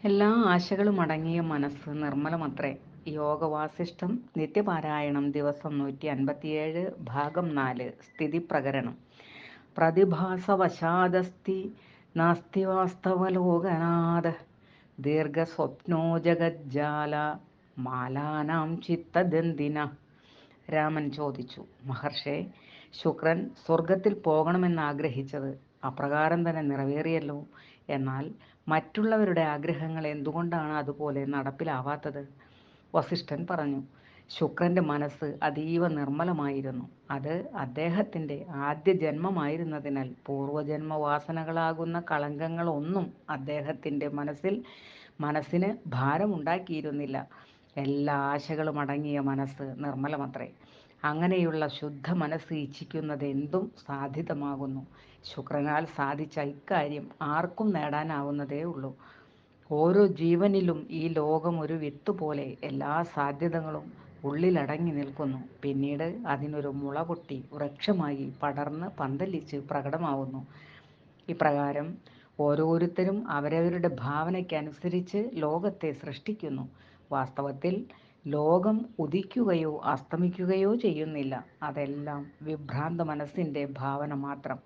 എല്ലാ ആശകളും അടങ്ങിയ മനസ്സ് നിർമ്മലമത്രേ. യോഗവാസിഷ്ഠം നിത്യപാരായണം ദിവസം നൂറ്റി അൻപത്തിയേഴ് ഭാഗം നാല് സ്ഥിതി പ്രകരണം പ്രതിഭാസവശാദസ്തി നാസ്തി വാസ്തവലോകനാഥ ദീർഘസ്വപ്നോ ജഗജ്ജാല മാലാനാം ചിത്തദന്തിന. രാമൻ ചോദിച്ചു മഹർഷേ ശുക്രൻ സ്വർഗത്തിൽ പോകണമെന്ന് ആഗ്രഹിച്ചത് അപ്രകാരം തന്നെ നിറവേറിയല്ലോ. എന്നാൽ മറ്റുള്ളവരുടെ ആഗ്രഹങ്ങൾ എന്തുകൊണ്ടാണ് അതുപോലെ നടപ്പിലാവാത്തത്? വസിഷ്ഠൻ പറഞ്ഞു ശുക്രന്റെ മനസ്സ് അതീവ നിർമ്മലമായിരുന്നു. അത് അദ്ദേഹത്തിന്റെ ആദ്യ ജന്മമായിരുന്നതിനാൽ പൂർവജന്മ വാസനകളാകുന്ന കളങ്കങ്ങളൊന്നും അദ്ദേഹത്തിന്റെ മനസ്സിൽ മനസ്സിന് ഭാരമുണ്ടാക്കിയിരുന്നില്ല. എല്ലാ ആശകളും അടങ്ങിയ മനസ്സ് നിർമ്മലമത്രേ. അങ്ങനെയുള്ള ശുദ്ധ മനസ്സ് ഇച്ഛിക്കുന്നത് എന്തും സാധിതമാകുന്നു. ശുക്രനാൽ സാധിച്ച ഇക്കാര്യം ആർക്കും നേടാനാവുന്നതേ ഉള്ളൂ. ഓരോ ജീവനിലും ഈ ലോകം ഒരു വിത്ത് പോലെ എല്ലാ സാധ്യതകളും ഉള്ളിലടങ്ങി നിൽക്കുന്നു. പിന്നീട് അതിനൊരു മുള പൊട്ടി വൃക്ഷമായി പടർന്ന് പന്തലിച്ച് പ്രകടമാവുന്നു. ഇപ്രകാരം ഓരോരുത്തരും അവരവരുടെ ഭാവനയ്ക്കനുസരിച്ച് ലോകത്തെ സൃഷ്ടിക്കുന്നു. വാസ്തവത്തിൽ ലോകം ഉദിക്കുകയോ അസ്തമിക്കുകയോ ചെയ്യുന്നില്ല. അതെല്ലാം വിഭ്രാന്ത മനസ്സിന്റെ ഭാവന മാത്രം.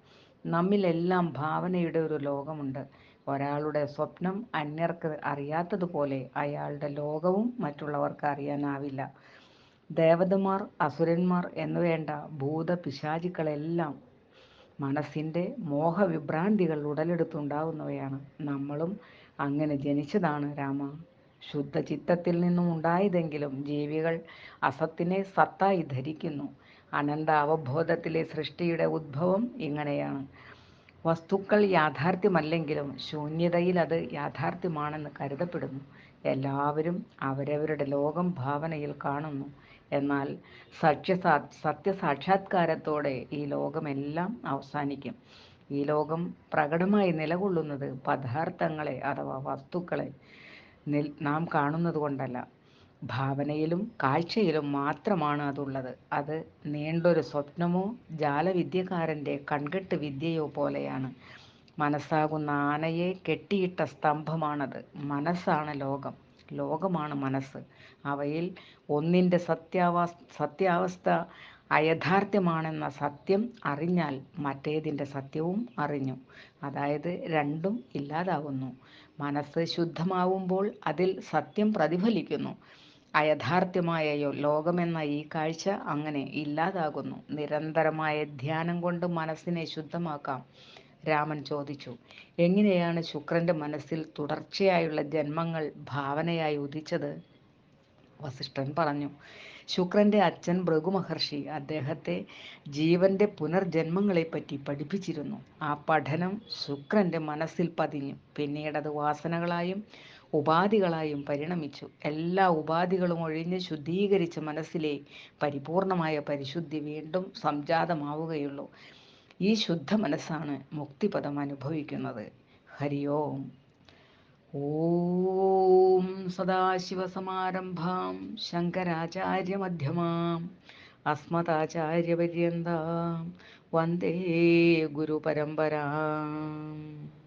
നമ്മിലെല്ലാം ഭാവനയുടെ ഒരു ലോകമുണ്ട്. ഒരാളുടെ സ്വപ്നം അന്യർക്ക് അറിയാത്തതുപോലെ അയാളുടെ ലോകവും മറ്റുള്ളവർക്ക് അറിയാനാവില്ല. ദേവതമാർ അസുരന്മാർ എന്നുവേണ്ട ഭൂതപിശാചുക്കളെല്ലാം മനസ്സിന്റെ മോഹവിഭ്രാന്തികൾ ഉടലെടുത്തുണ്ടാവുന്നവയാണ്. നമ്മളും അങ്ങനെ ജനിച്ചതാണ് രാമ. ശുദ്ധചിത്തത്തിൽ നിന്നും ഉണ്ടായതെങ്കിലും ജീവികൾ അസത്തിനെ സത്തായി ധരിക്കുന്നു. അനന്ത അവബോധത്തിലെ സൃഷ്ടിയുടെ ഉദ്ഭവം ഇങ്ങനെയാണ്. വസ്തുക്കൾ യാഥാർത്ഥ്യമല്ലെങ്കിലും ശൂന്യതയിൽ അത് യാഥാർത്ഥ്യമാണെന്ന് കരുതപ്പെടുന്നു. എല്ലാവരും അവരവരുടെ ലോകം ഭാവനയിൽ കാണുന്നു. എന്നാൽ സത്യസാ സത്യസാക്ഷാത്കാരത്തോടെ ഈ ലോകമെല്ലാം അവസാനിക്കും. ഈ ലോകം പ്രകടമായി നിലകൊള്ളുന്നത് പദാർത്ഥങ്ങളെ അഥവാ വസ്തുക്കളെ നാം കാണുന്നത് കൊണ്ടല്ല. ഭാവനയിലും കാഴ്ചയിലും മാത്രമാണ് അതുള്ളത്. അത് നീണ്ടൊരു സ്വപ്നമോ ജാലവിദ്യക്കാരന്റെ കൺകെട്ട് വിദ്യയോ പോലെയാണ്. മനസ്സാകുന്ന ആനയെ കെട്ടിയിട്ട സ്തംഭമാണത്. മനസ്സാണ് ലോകം. ലോകമാണ് മനസ്സ്. അവയിൽ ഒന്നിന്റെ സത്യാവസ്ഥ സത്യാവസ്ഥ അയഥാർത്ഥ്യമാണെന്ന സത്യം അറിഞ്ഞാൽ മറ്റേതിന്റെ സത്യവും അറിഞ്ഞു. അതായത് രണ്ടും ഇല്ലാതാകുന്നു. മനസ്സ് ശുദ്ധമാവുമ്പോൾ അതിൽ സത്യം പ്രതിഫലിക്കുന്നു. അയഥാർത്ഥ്യമായ ലോകമെന്ന ഈ കാഴ്ച അങ്ങനെ ഇല്ലാതാകുന്നു. നിരന്തരമായ ധ്യാനം കൊണ്ട് മനസ്സിനെ ശുദ്ധമാക്കാം. രാമൻ ചോദിച്ചു എങ്ങനെയാണ് ശുക്രന്റെ മനസ്സിൽ തുടർച്ചയായുള്ള ജന്മങ്ങൾ ഭാവനയായി ഉദിച്ചത്? വസിഷ്ഠൻ പറഞ്ഞു. ശുക്രന്റെ അച്ഛൻ ഭൃഗു മഹർഷി അദ്ദേഹത്തെ ജീവന്റെ പുനർജന്മങ്ങളെപ്പറ്റി പഠിപ്പിച്ചിരുന്നു. ആ പഠനം ശുക്രന്റെ മനസ്സിൽ പതിഞ്ഞു. പിന്നീട് അത് വാസനകളായും ഉപാധികളായും പരിണമിച്ചു. എല്ലാ ഉപാധികളും ഒഴിഞ്ഞ് ശുദ്ധീകരിച്ച മനസ്സിലെ പരിപൂർണമായ പരിശുദ്ധി വീണ്ടും സംജാതമാവുകയുള്ളൂ. ഈ ശുദ്ധ മനസ്സാണ് മുക്തിപദം അനുഭവിക്കുന്നത്. ഹരി ഓം ഓം സദാശിവസമാരംഭാം ശങ്കരാചാര്യമധ്യമാം അസ്മദാചാര്യപര്യന്താം വന്ദേ ഗുരുപരമ്പരാം